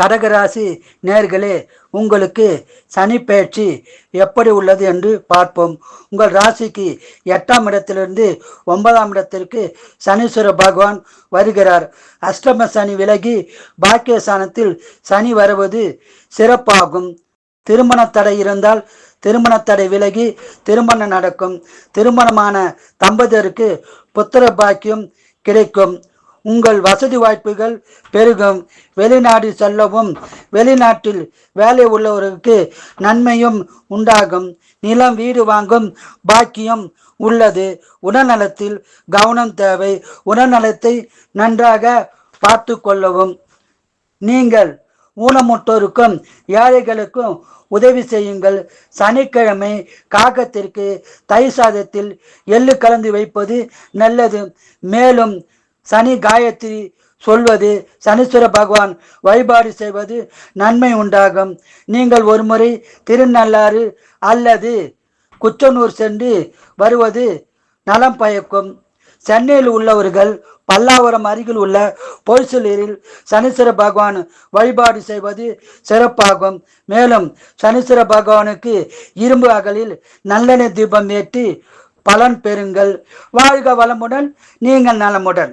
கடகராசி நேர்களே உங்களுக்கு சனி பயிற்சி எப்படி உள்ளது என்று பார்ப்போம். உங்கள் ராசிக்கு எட்டாம் இடத்திலிருந்து ஒன்பதாம் இடத்திற்கு சனீஸ்வர பகவான் வருகிறார். அஷ்டம சனி விலகி பாக்கியஸ்தானத்தில் சனி வருவது சிறப்பாகும். திருமண தடை இருந்தால் திருமண தடை விலகி திருமணம் நடக்கும். திருமணமான தம்பதியருக்கு புத்திர பாக்கியம் கிடைக்கும். உங்கள் வசதி வாய்ப்புகள் பெருகும். வெளிநாடு செல்லவும் வெளிநாட்டில் வேலை உள்ளவர்களுக்கு நன்மையும் உண்டாகும். நிலம் வீடு வாங்கும் பாக்கியம் உள்ளது. உடல்நலத்தில் கவனம் தேவை. உடல்நலத்தை நன்றாக பார்த்து கொள்ளவும். நீங்கள் ஊனமுற்றோருக்கும் ஏழைகளுக்கும் உதவி செய்யுங்கள். சனிக்கிழமை காகத்திற்கு தயிர் சாதத்தில் எள்ளு கலந்து வைப்பது நல்லது. மேலும் சனி காயத்ரி சொல்வது சனீஸ்வர பகவான் வழிபாடு செய்வது நன்மை உண்டாகும். நீங்கள் ஒருமுறை திருநள்ளாறு அல்லது குச்சனூர் சென்று வருவது நலம் பயக்கும். சென்னையில் உள்ளவர்கள் பல்லாவரம் அருகில் உள்ள பொய்சலூரில் சனீஸ்வர பகவான் வழிபாடு செய்வது சிறப்பாகும். மேலும் சனீஸ்வர பகவானுக்கு இரும்பு அகலில் நல்லெண்ணெய் தீபம் ஏற்றி பலன் பெறுங்கள். வாழ்க வளமுடன் நீங்கள் நலமுடன்.